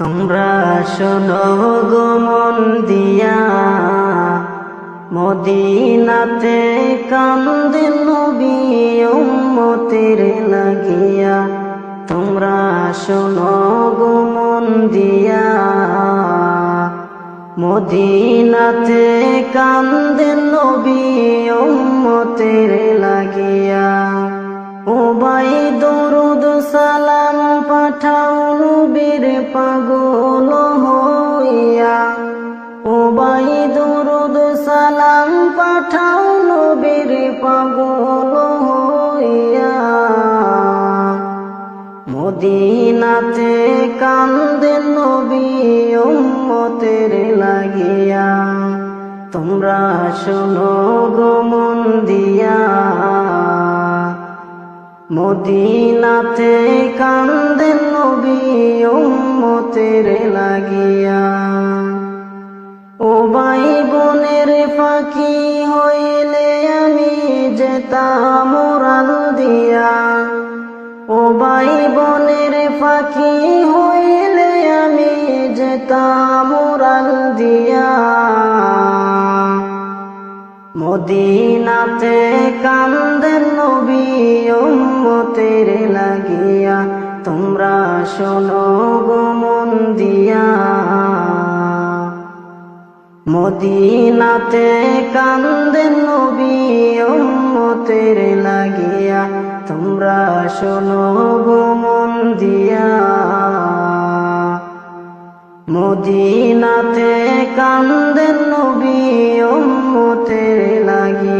তোমরা শোনো গো মন দিয়া। মদিনাতে কান্দে নবী উম্মতের লাগিয়া। তোমরা শোনো গো মন দিয়া। মদিনাতে কান্দে নবী লাগিয়া। ও বাই দরুদ সালাম পাঠাও পাগল হইয়া ও বাই দরুদ সালাম পাঠাও নবীর পাগল হইয়া। মদিনাতে কান্দে নবী উম্মতের লাগিয়া। তোমরা শোনো গো মন দিয়া। মদিনাতে কান্দে নবী উম্মতের লাগিয়া। ও ভাই বোনের ফাঁকি হইলে আমি যেতাম মোরাল দিয়া। ও ভাই বোনের ফাঁকি হইলে আমি যেতাম মোরাল দিয়া। মদিনাতে কান্দেন শোনো গো দিয়া। মদিনাতে কান্দেন নবী উম্মতের লাগিয়া। তোমরা শোনো গো দিয়া। মদিনাতে কান্দেন নবী উম্মতের লাগিয়া।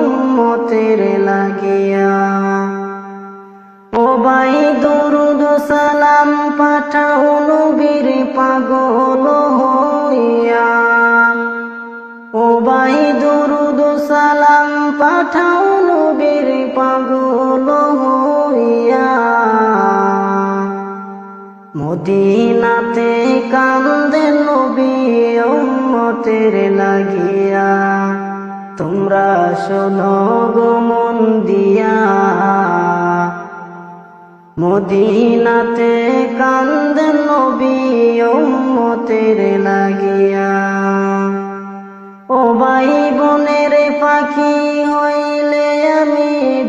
পাঠাও নবীর পাগল হইয়া। মদিনাতে কান্দে নবী উম্মতের লাগিয়া। তোমরা শোনো গো মন দিয়া। মদিনাতে কান্দে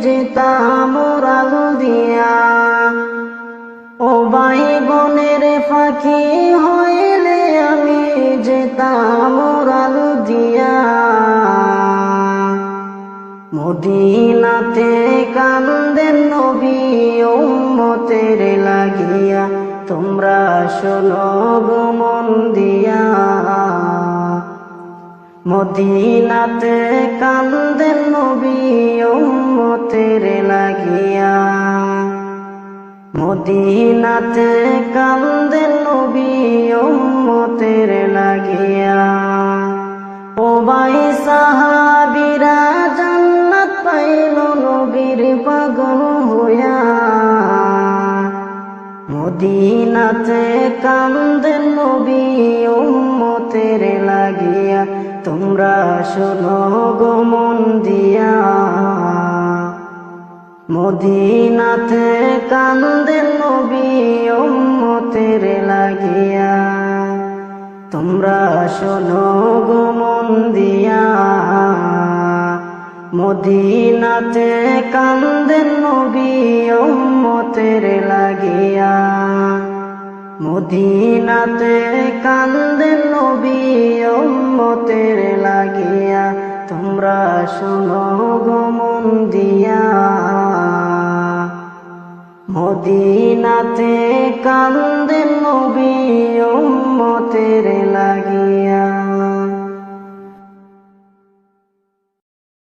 যেতাম মোরাল দিয়া ও ভাই বোনের পাখি হইলে আমি যেতাম মোরাল দিয়া মদিনাতে কান্দেন নবী উম্মতের লাগিয়া, তোমরা শোনো মন দিয়া। মদিনাতে কান্দেন মদিনাতে কান্দেন নবী উম্মতের লাগিয়া ও ভাই সাহাবিরা জান্নাত পাইল নবীর পাগল হইয়া। মদিনাতে কান্দেন নবী উম্মতের লাগিয়া তোমরা শোনো মন দিয়া। মদিনাতে কান্দেন নবী উম্মতের লাগিয়া। তোমরা শোনো গো দিয়া মদিনাতে কান্দেন নবী লাগিয়া। মদিনাতে কান্দেন নবী উম্মতের লাগিয়া। তোমরা শোনো গো দিয়া মদিনাতে কান্দেন নবী উম্মতের লাগিয়া।